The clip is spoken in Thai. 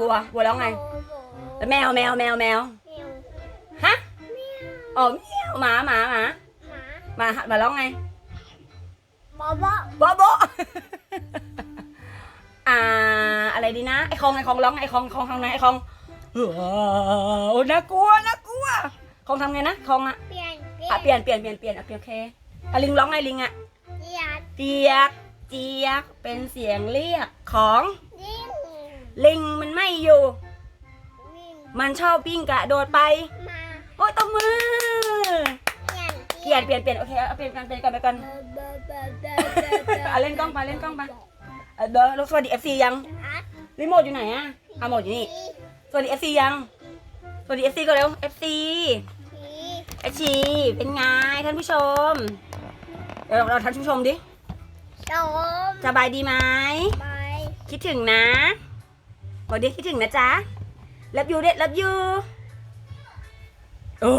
บัวบัวร้องไงแล้วแมวแมวแมวแมวฮะอ๋อแมวหมาหมาหมาหมาหมาร้องไงบอบอโบะโบะอ่า อะไรดีนะไอคองไอคองร้องไอคองคองทำไงไอคองเออน่ากลัวน่ากลัวคองทำไงนะคองอะเปลี่ยนอะเปลี่ยนเปลี่ยนเปลี่ยนเปลี่ยนอะเปลี่ยนโอเคอะลิงร้องไงลิงอะเปลี่ยนเจียกเจียกเป็นเสียงเรียกของยิ่ง ลิงมันไม่อยู่ วิ่งมันชอบวิ่งกระโดดไป มาโอ้ยตบมือ เปลี่ยนเปลี่ยนเปลี่ยนเปลี่ยนโอเคเอาเปลี่ยนกันเปลี่ยนกันไปก่อนเบอร์เบอร์เบอร์เบอร์อะเล่นกล้องไปเล่นกล้องไป เออเดี๋ยวเราสวัสดีเอฟซียังอัดรีโมทอยู่ไหนอะอะโหมดอยู่นี่สวัสดีเอฟซียัง สวัสดีเอฟซีก็เร็วเอฟซีทีเอฟซีเป็นไงท่านผู้ชม เดี๋ยวเราเราท่านผู้ชมดิชมสบายดีไหมไปคิดถึงนะ ขอเดียคิดถึงนะจ๊ะ รับยูเด็ดรับยูโอ้